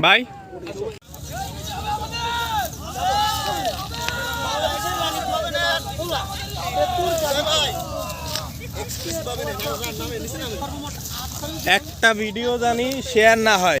ভাই? একটা ভিডিও জানি শেয়ার না হয়।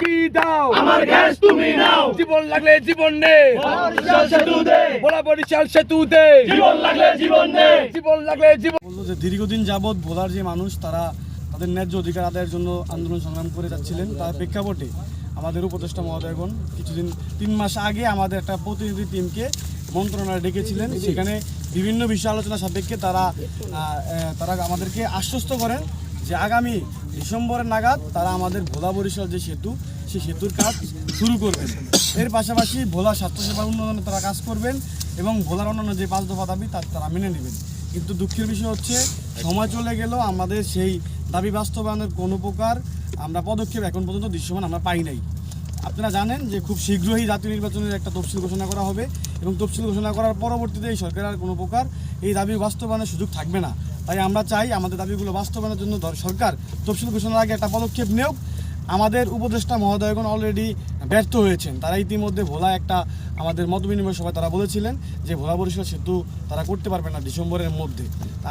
কি দাও? আমার গ্যাস তুমি নাও। জীবন লাগলে জীবন নে। বরিশাল সেতু দে। ভোলা বরিশাল সেতু দে। জীবন লাগলে জীবন নে। জীবন লাগলে জীবন যে দীর্ঘদিন যাবৎ ভোলার যে মানুষ তারা তাদের ন্যায্য অধিকার আদায়ের জন্য আন্দোলন সংগ্রাম করে যাচ্ছিলেন তার প্রেক্ষাপটে আমাদের উপদেষ্টা মহোদয়গণ কিছুদিন তিন মাস আগে আমাদের একটা প্রতিনিধি টিমকে মন্ত্রণালয়ে ডেকেছিলেন। সেখানে বিভিন্ন বিষয় আলোচনা সাপেক্ষে তারা তারা আমাদেরকে আশ্বস্ত করেন যে আগামী ডিসেম্বরের নাগাদ তারা আমাদের ভোলা বরিশাল যে সেতু সেই সেতুর কাজ শুরু করবেন। এর পাশাপাশি ভোলা স্বাস্থ্যসেবা উন্নয়নে তারা কাজ করবেন এবং ভোলার অন্যান্য যে পাঁচ দফা দাবি তার তারা মেনে নেবেন। কিন্তু দুঃখের বিষয় হচ্ছে, সময় চলে গেলেও আমাদের সেই দাবি বাস্তবায়নের কোনো প্রকার আমরা পদক্ষেপ এখন পর্যন্ত দৃশ্যমান আমরা পাই নাই। আপনারা জানেন যে খুব শীঘ্রই জাতীয় নির্বাচনের একটা তফসিল ঘোষণা করা হবে এবং তফসিল ঘোষণা করার পরবর্তীতে এই সরকার আর কোনো প্রকার এই দাবি বাস্তবায়নের সুযোগ থাকবে না। তাই আমরা চাই আমাদের দাবিগুলো বাস্তবায়নের জন্য সরকার তফসিল ঘোষণার আগে একটা পদক্ষেপ নেওক আমাদের উপদেষ্টা মহোদয়গণ অলরেডি ব্যর্থ হয়েছেন। তারা ইতিমধ্যে ভোলা একটা আমাদের মত বিনিময় সভায় তারা বলেছিলেন যে ভোলা বরিশাল সেতু তারা করতে পারবে না ডিসেম্বরের মধ্যে।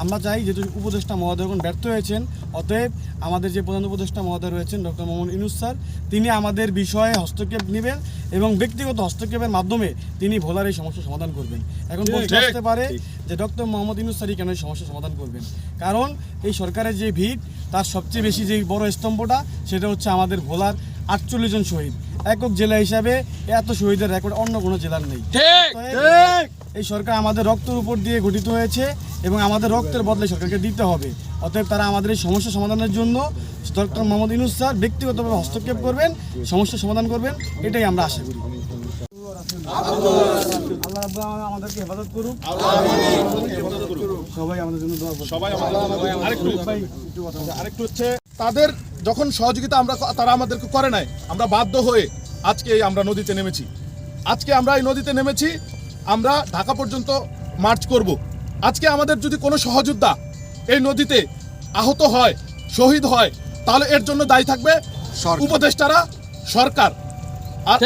আমরা চাই যেহেতু উপদেষ্টা মহোদয়গণ ব্যর্থ হয়েছেন অতএব আমাদের যে প্রধান উপদেষ্টা মহোদয় রয়েছেন ডক্টর মোহাম্মদ ইনুস স্যার তিনি আমাদের বিষয়ে হস্তক্ষেপ নেবেন এবং ব্যক্তিগত হস্তক্ষেপের মাধ্যমে তিনি ভোলার এই সমস্যার সমাধান করবেন। এখন প্রশ্ন আসতে পারে যে ডক্টর মোহাম্মদ ইনুস স্যারই কেন এই সমস্যার সমাধান করবেন? কারণ এই সরকারের যে ভিড় তার সবচেয়ে বেশি যে বড় স্তম্ভটা সেটা হচ্ছে আমাদের ভোলার আটচল্লিশ জন শহীদ। একক জেলা হিসাবে এত শহীদের রেকর্ড অন্য কোনো জেলার নেই। এই সরকার আমাদের রক্তের উপর দিয়ে গঠিত হয়েছে এবং আমাদের রক্তের বদলে সরকারকে দিতে হবে। অতএব তারা আমাদের এই সমস্যা সমাধানের জন্য ডক্টর মোহাম্মদ ইনুস স্যার ব্যক্তিগতভাবে হস্তক্ষেপ করবেন সমস্যা সমাধান করবেন এটাই আমরা আশা করি। আল্লাহ রাব্বুল আমাদেরকে হেফাজত করুক। সবাই আমাদের জন্য দোয়া সবাই আরেকটু আরেকটু হচ্ছে তাদের যখন সহযোগিতা আমরা তারা আমাদেরকে করে নাই আমরা বাধ্য হয়ে আজকে আমরা নদীতে নেমেছি। আজকে আমরা এই নদীতে নেমেছি আমরা ঢাকা পর্যন্ত মার্চ করব। আজকে আমাদের যদি কোনো সহযোদ্ধা এই নদীতে আহত হয় শহীদ হয় তাহলে এর জন্য দায়ী থাকবে উপদেষ্টারা সরকার। আর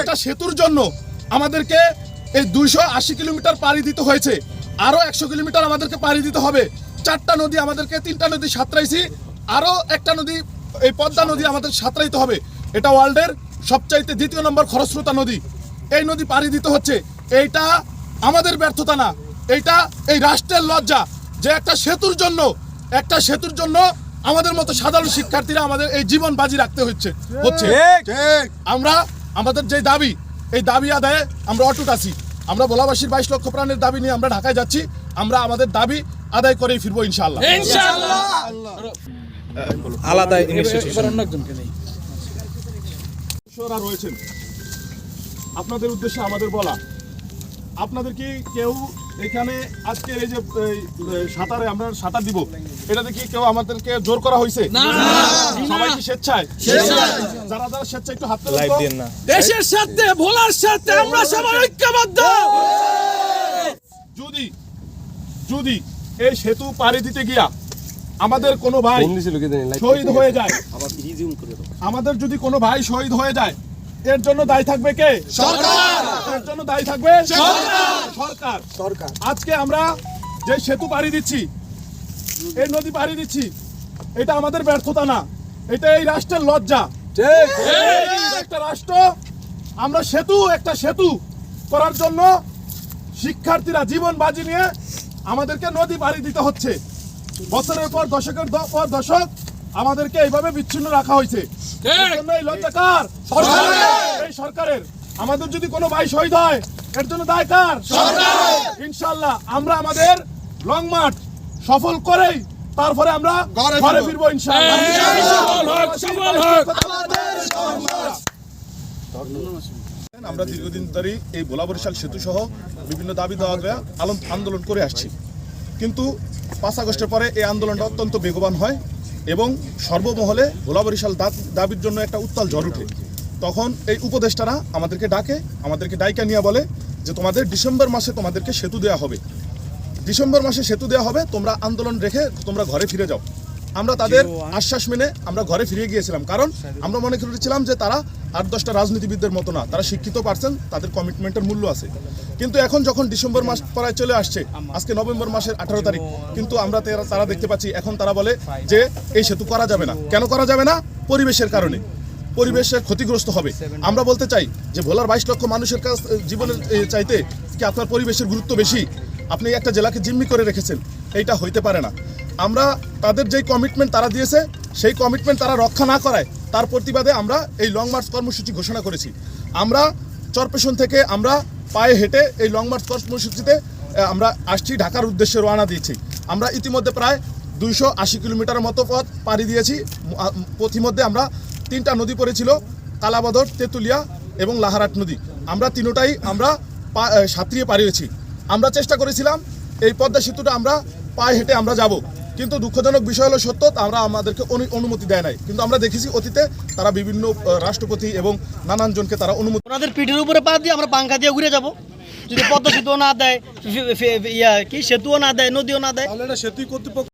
একটা সেতুর জন্য আমাদেরকে এই দুইশো আশি কিলোমিটার পাড়ি দিতে হয়েছে। আরও একশো কিলোমিটার আমাদেরকে পাড়ি দিতে হবে। চারটা নদী আমাদেরকে তিনটা নদী সাঁতরাইছি। আরও একটা নদী এই পদ্মা নদী আমাদের সাঁতরাইতে হবে। এটা ওয়ার্ল্ডের সবচাইতে দ্বিতীয় নম্বর খরস্রোতা নদী। এই নদী পাড়ি দিতে হচ্ছে। এইটা আমাদের ব্যর্থতা না। এইটা এই রাষ্ট্রের লজ্জা যে একটা সেতুর জন্য একটা সেতুর জন্য আমাদের মতো সাধারণ শিক্ষার্থীরা আমাদের এই জীবন বাজি রাখতে হচ্ছে হচ্ছে। আমরা আমাদের যে দাবি এই দাবি আদায়ে আমরা অটুট আছি। আমরা ভোলাবাসীর বাইশ লক্ষ প্রাণের দাবি নিয়ে আমরা ঢাকায় যাচ্ছি। আমরা আমাদের দাবি আদায় করেই ফিরবো ইনশাআল্লাহ। আলাদা এবার অন্য একজনকে নেই। রয়েছেন। আপনাদের উদ্দেশ্যে আমাদের বলা। আপনাদের কি কেউ এখানে আজকে এই যে সাঁতারে আমরা সাঁতার দিব এটাতে কি কেউ আমাদেরকে জোর করা হয়েছে সবাই কি স্বেচ্ছায়? যারা যারা স্বেচ্ছায় একটু হাত লাইভ দিন না। দেশের সাথে ভোলার সাথে আমরা সবাই ঐক্যবদ্ধ। যদি যদি এই সেতু পাড়ি দিতে গিয়া আমাদের কোনো ভাই শহীদ হয়ে যায়। আমাদের যদি কোনো ভাই শহীদ হয়ে যায় এর জন্য দায়ী থাকবে কে? সরকার! এর জন্য দায়ী থাকবে সরকার! সরকার। আজকে আমরা যে সেতু পাড়ি দিচ্ছি এই নদী পাড়ি দিচ্ছি এটা আমাদের ব্যর্থতা না। এটা এই রাষ্ট্রের লজ্জা। একটা রাষ্ট্র আমরা সেতু একটা সেতু করার জন্য শিক্ষার্থীরা জীবন বাজি নিয়ে আমাদেরকে নদী পাড়ি দিতে হচ্ছে। বছরের পর দশকের পর দশক আমাদেরকে এইভাবে বিচ্ছিন্ন রাখা হয়েছে। এই সরকারের! আমাদের যদি কোনো ভাই শহীদ হয় এর জন্য দায় কার? ইনশাল্লাহ আমরা আমাদের লং মার্চ সফল করেই তারপরে আমরা ঘরে ফিরবো। ইনশাল্লাহ আমরা দীর্ঘদিন ধরে এই ভোলা বরিশাল সেতু সহ বিভিন্ন দাবি দেওয়া আলম- আন্দোলন করে আসছি। কিন্তু পাঁচ আগস্টের পরে এই আন্দোলনটা অত্যন্ত বেগবান হয় এবং সর্বমহলে ভোলা বরিশাল দাবির জন্য একটা উত্তাল ঝড় উঠে। তখন এই উপদেষ্টারা আমাদেরকে ডাকে, আমাদেরকে ডাইকা নিয়ে বলে যে তোমাদের ডিসেম্বর মাসে তোমাদেরকে সেতু দেওয়া হবে। ডিসেম্বর মাসে সেতু দেওয়া হবে, তোমরা আন্দোলন রেখে তোমরা ঘরে ফিরে যাও। আমরা তাদের আশ্বাস মেনে আমরা ঘরে ফিরে গিয়েছিলাম। কারণ আমরা মনে করেছিলাম যে তারা আট দশটা রাজনীতিবিদদের মতো না। তারা শিক্ষিত পারছেন তাদের কমিটমেন্টের মূল্য আছে। কিন্তু এখন যখন ডিসেম্বর মাস প্রায় চলে আসছে আজকে নভেম্বর মাসের আঠারো তারিখ কিন্তু আমরা তারা- তারা দেখতে পাচ্ছি এখন তারা বলে যে এই সেতু করা যাবে না। কেন করা যাবে না? পরিবেশের কারণে। পরিবেশের ক্ষতিগ্রস্ত হবে। আমরা বলতে চাই যে ভোলার বাইশ লক্ষ মানুষের কাছ জীবনের চাইতে কি আপনার পরিবেশের গুরুত্ব বেশি? আপনি একটা জেলাকে জিম্মি করে রেখেছেন। এইটা হইতে পারে না। আমরা তাদের যেই কমিটমেন্ট তারা দিয়েছে, সেই কমিটমেন্ট তারা রক্ষা না করায়, তার প্রতিবাদে আমরা এই লং মার্চ কর্মসূচি ঘোষণা করেছি। আমরা চরপেশন থেকে আমরা পায়ে হেঁটে এই লং মার্চ কর্মসূচিতে আমরা আসছি ঢাকার উদ্দেশ্যে রওনা দিয়েছি। আমরা ইতিমধ্যে প্রায় দুইশো আশি কিলোমিটার মতো পথ পাড়ি দিয়েছি। পথিমধ্যে আমরা তিনটা নদী পড়েছিল, কালাবদর, তেঁতুলিয়া এবং লাহারাট নদী। আমরা তিনোটাই আমরা সাঁতরিয়ে পারিয়েছি আমরা চেষ্টা করেছিলাম, এই পদ্মা সেতুটা আমরা পায়ে হেঁটে আমরা যাব। কিন্তু দুঃখজনক বিষয় হলো সত্য আমরা আমাদেরকে অনুমতি দেয় নাই। কিন্তু আমরা দেখেছি অতীতে তারা বিভিন্ন রাষ্ট্রপতি এবং নানান জনকে তারা অনুমতি ওনাদের পিঠের উপরে পা দিয়ে আমরা পাঙ্খা দিয়ে ঘুরে যাব। যদি পদ্মা সেতুও না দেয় ইয়া কি সেতুও না দেয় নদীও না দেয়। সেতু কর্তৃপক্ষ